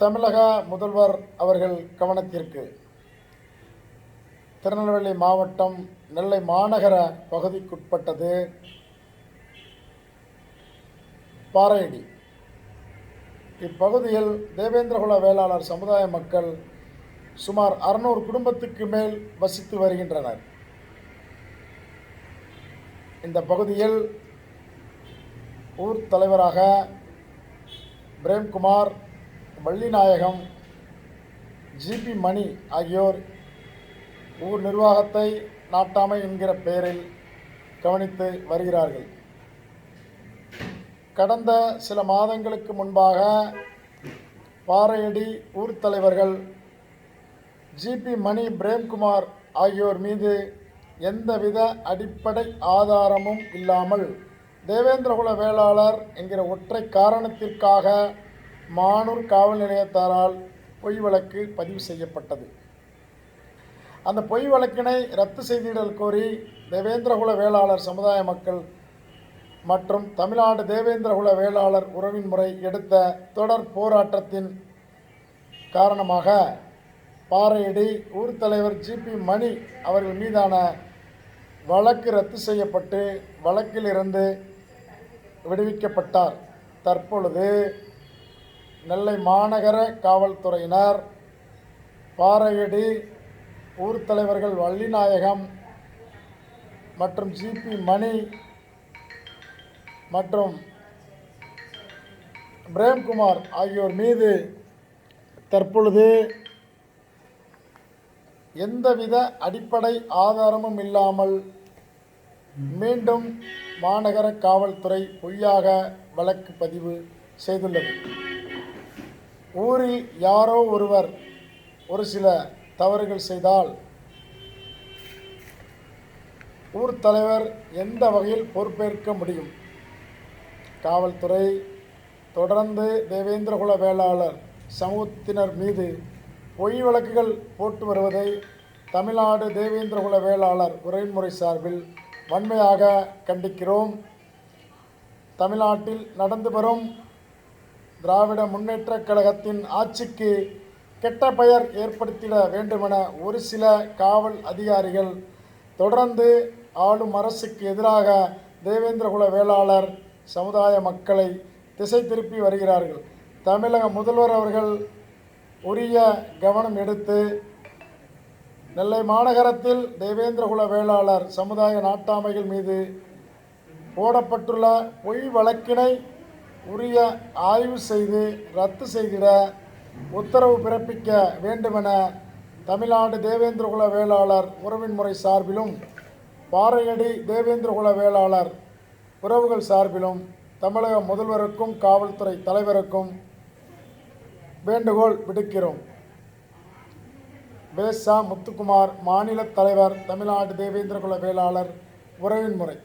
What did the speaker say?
தமிழக முதல்வர் அவர்கள் கவனத்திற்கு திருநெல்வேலி மாவட்டம் நெல்லை மாநகர பகுதிக்குட்பட்டது பாறையடி. இப்பகுதியில் தேவேந்திரகுல வேளாளர் சமுதாய மக்கள் சுமார் அறுநூறு குடும்பத்துக்கு மேல் வசித்து வருகின்றனர். இந்த பகுதியில் ஊர் தலைவராக பிரேம்குமார் வள்ளிநாயகம் ஜிபி மணி ஆகியோர் ஊர் நிர்வாகத்தை நாட்டாமை என்கிற பெயரில் கவனித்து வருகிறார்கள். கடந்த சில மாதங்களுக்கு முன்பாக பாறையடி ஊர் தலைவர்கள் ஜிபி மணி பிரேம்குமார் ஆகியோர் மீது எந்தவித அடிப்படை ஆதாரமும் இல்லாமல் தேவேந்திரகுல வேளாளர் என்கிற ஒற்றை காரணத்திற்காக மானூர் காவல் நிலையத்தாரால் பொய் வழக்கு பதிவு செய்யப்பட்டது. அந்த பொய் வழக்கினை ரத்து செய்திடல் கோரி தேவேந்திரகுல வேளாளர் சமுதாய மக்கள் மற்றும் தமிழ்நாடு தேவேந்திரகுல வேளாளர் உறவின் முறை எடுத்த தொடர் போராட்டத்தின் காரணமாக பாறையடி ஊர் தலைவர் ஜிபி மணி அவர்கள் மீதான வழக்கு ரத்து செய்யப்பட்டு வழக்கிலிருந்து விடுவிக்கப்பட்டார். தற்பொழுது நெல்லை மாநகர காவல்துறையினர் பாறையடி ஊர் தலைவர்கள் வள்ளிநாயகம் மற்றும் ஜிபி மணி மற்றும் பிரேம்குமார் ஆகியோர் மீது தற்பொழுது எந்தவித அடிப்படை ஆதாரமும் இல்லாமல் மீண்டும் மாநகர காவல்துறை பொய்யாக வழக்கு பதிவு செய்துள்ளது. ஊரில் யாரோ ஒருவர் ஒரு சில தவறுகள் செய்தால் ஊர் தலைவர் எந்த வகையில் பொறுப்பேற்க முடியும்? காவல்துறை தொடர்ந்து தேவேந்திரகுல வேளாளர் சமூகத்தினர் மீது பொய் வழக்குகள் போட்டு வருவதை தமிழ்நாடு தேவேந்திரகுல வேளாளர் உரைமுறை சார்பில் வன்மையாக கண்டிக்கிறோம். தமிழ்நாட்டில் நடந்து வரும் திராவிட முன்னேற்றக் கழகத்தின் ஆட்சிக்கு கெட்ட பெயர் ஏற்படுத்திட வேண்டுமென ஒரு சில காவல் அதிகாரிகள் தொடர்ந்து ஆளும் அரசுக்கு எதிராக தேவேந்திரகுல வேளாளர் சமுதாய மக்களை திசை திருப்பி வருகிறார்கள். தமிழக முதல்வர் அவர்கள் உரிய கவனம் எடுத்து நெல்லை மாநகரத்தில் தேவேந்திரகுல வேளாளர் சமுதாய நாட்டாமைகள் மீது போடப்பட்டுள்ள பொய் வழக்கினை உரிய ஆய்வு செய்து ரத்து செய்திட உத்தரவு பிறப்பிக்க வேண்டுமென தமிழ்நாடு தேவேந்திரகுல வேளாளர் உறவின் முறை சார்பிலும் பாறையடி தேவேந்திரகுல வேளாளர் உறவுகள் சார்பிலும் தமிழக முதல்வருக்கும் காவல்துறை தலைவருக்கும் வேண்டுகோள் விடுக்கிறோம். பேசா முத்துக்குமார் மாநில தலைவர் தமிழ்நாடு தேவேந்திரகுல வேளாளர் உறவின் முறை.